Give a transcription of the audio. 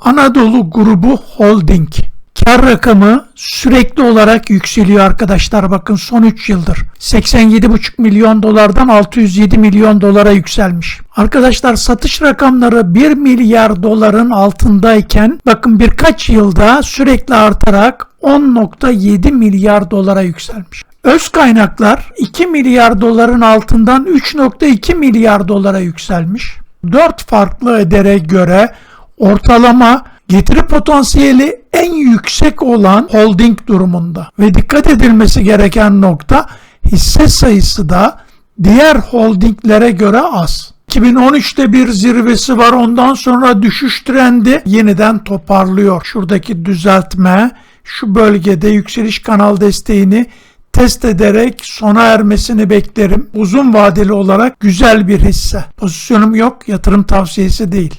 Anadolu Grubu Holding. Kar rakamı sürekli olarak yükseliyor arkadaşlar. Bakın son 3 yıldır. 87,5 milyon dolardan 607 milyon dolara yükselmiş. Arkadaşlar satış rakamları 1 milyar doların altındayken bakın birkaç yılda sürekli artarak 10.7 milyar dolara yükselmiş. Öz kaynaklar 2 milyar doların altından 3.2 milyar dolara yükselmiş. 4 farklı edere göre ortalama getiri potansiyeli en yüksek olan holding durumunda. Ve dikkat edilmesi gereken nokta hisse sayısı da diğer holdinglere göre az. 2013'te bir zirvesi var ondan sonra düşüş trendi yeniden toparlıyor. Şuradaki düzeltme şu bölgede yükseliş kanal desteğini test ederek sona ermesini beklerim. Uzun vadeli olarak güzel bir hisse. Pozisyonum yok, yatırım tavsiyesi değil.